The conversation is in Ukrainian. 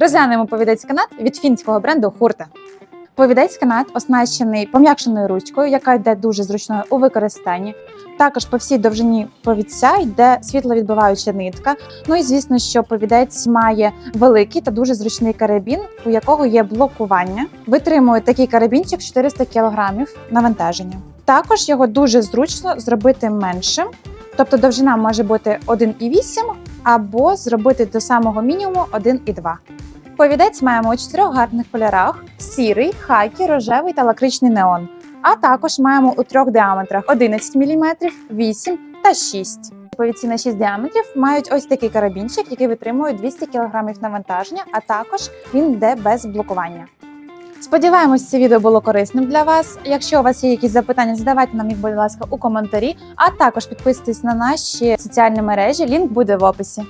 Розглянемо повідець канат від фінського бренду Хурте. Повідець канат оснащений пом'якшеною ручкою, яка йде дуже зручною у використанні. Також по всій довжині повідця йде світловідбиваюча нитка. Ну і звісно, що повідець має великий та дуже зручний карабін, у якого є блокування. Витримує такий карабінчик 400 кг навантаження. Також його дуже зручно зробити меншим, тобто довжина може бути 1,8 або зробити до самого мінімуму 1,2. Повідець маємо у чотирьох гарних кольорах: сірий, хакі, рожевий та лакричний неон. А також маємо у трьох діаметрах 11 мм, 8 та 6. Повідці на 6 діаметрів мають ось такий карабінчик, який витримує 200 кг навантаження, а також він йде без блокування. Сподіваємось, це відео було корисним для вас. Якщо у вас є якісь запитання, задавайте нам їх, будь ласка, у коментарі, а також підписуйтесь на наші соціальні мережі. Лінк буде в описі.